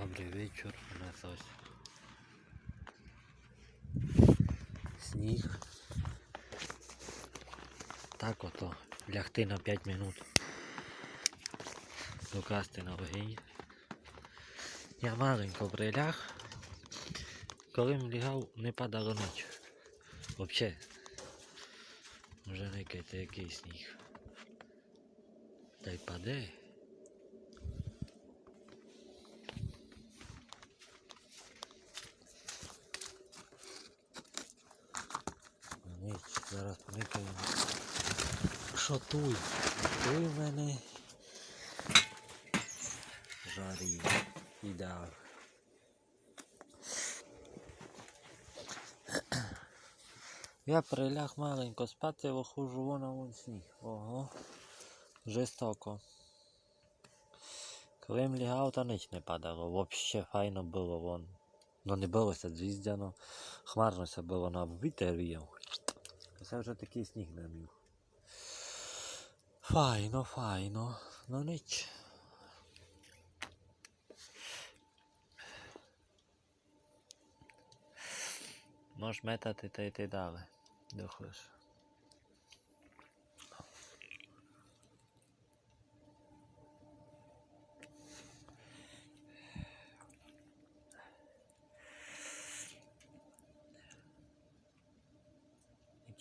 Добрий вечір, у нас ось сніг. Так ото лягти на 5 минут. Докласти на вогінь. Я маленько приляг. Коли лягав, не падало ніч. Взагалі. Вже не який сніг. Та й паде. Ніч, зараз поникаємо. Що туй? Туй в мене жарі. Ідеал. Я приляг маленько спати, виходжу вон а вон сніг. Ого. Жестоко. Коли лягав, то ніч не падало. Вообще файно було вон. Ну не було звіздяно. Хмарно ся було на вітер віяв. Це вже такий сніг намів. Файно, файно. Ну ніч. Можеш метати та йти далі. Дохлиш.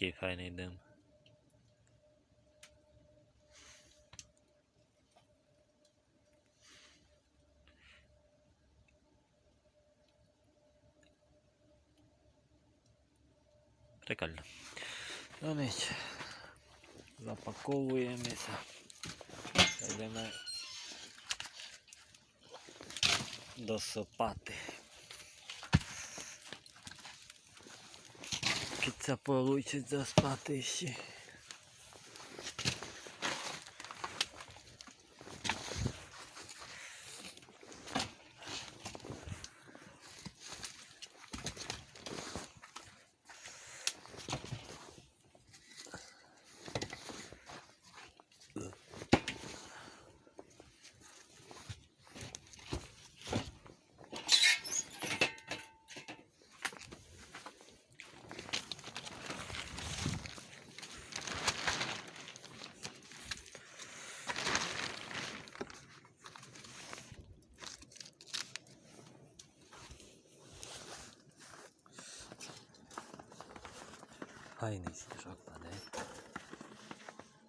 Який файний дим. Прикольно. Ну ніч. Запаковуємося. Йдемо досипати. Це получить заспати ще. Файний сніжок паде.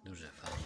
Дуже файний.